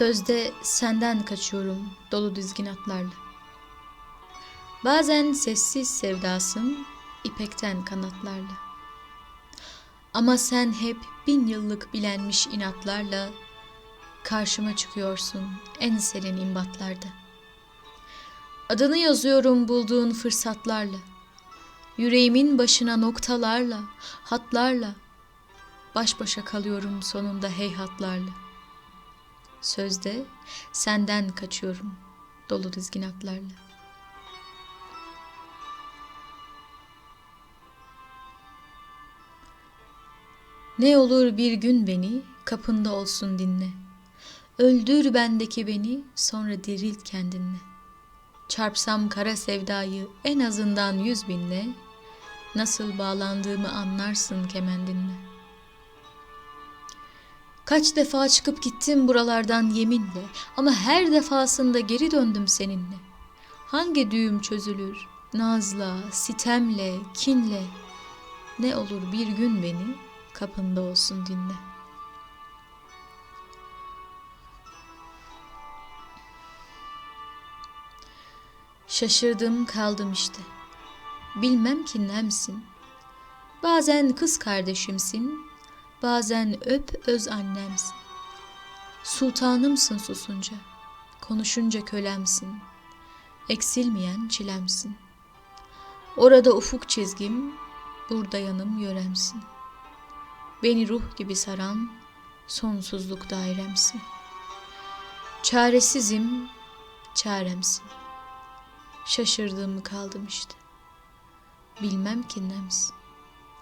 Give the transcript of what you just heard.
Sözde senden kaçıyorum dolu dizgin atlarla. Bazen sessiz sevdasın ipekten kanatlarla. Ama sen hep bin yıllık bilenmiş inatlarla karşıma çıkıyorsun en serin imbatlarda. Adını yazıyorum bulduğun fırsatlarla. Yüreğimin başına noktalarla, hatlarla. Baş başa kalıyorum sonunda heyhatlarla. Sözde senden kaçıyorum dolu dizgin atlarla. Ne olur bir gün beni kapında olsun dinle. Öldür bendeki beni sonra dirilt kendinle. Çarpsam kara sevdayı en azından yüz binle. Nasıl bağlandığımı anlarsın kemendinle. Kaç defa çıkıp gittim buralardan yeminle ama her defasında geri döndüm seninle. Hangi düğüm çözülür nazla, sitemle, kinle? Ne olur bir gün beni kapında olsun dinle. Şaşırdım kaldım işte. Bilmem ki nemsin. Bazen kız kardeşimsin, bazen öp öz annemsin. Sultanımsın susunca, konuşunca kölemsin. Eksilmeyen çilemsin. Orada ufuk çizgim, burada yanım yöremsin. Beni ruh gibi saran sonsuzluk dairemsin. Çaresizim, çaremsin. Şaşırdığımı kaldım işte. Bilmem ki.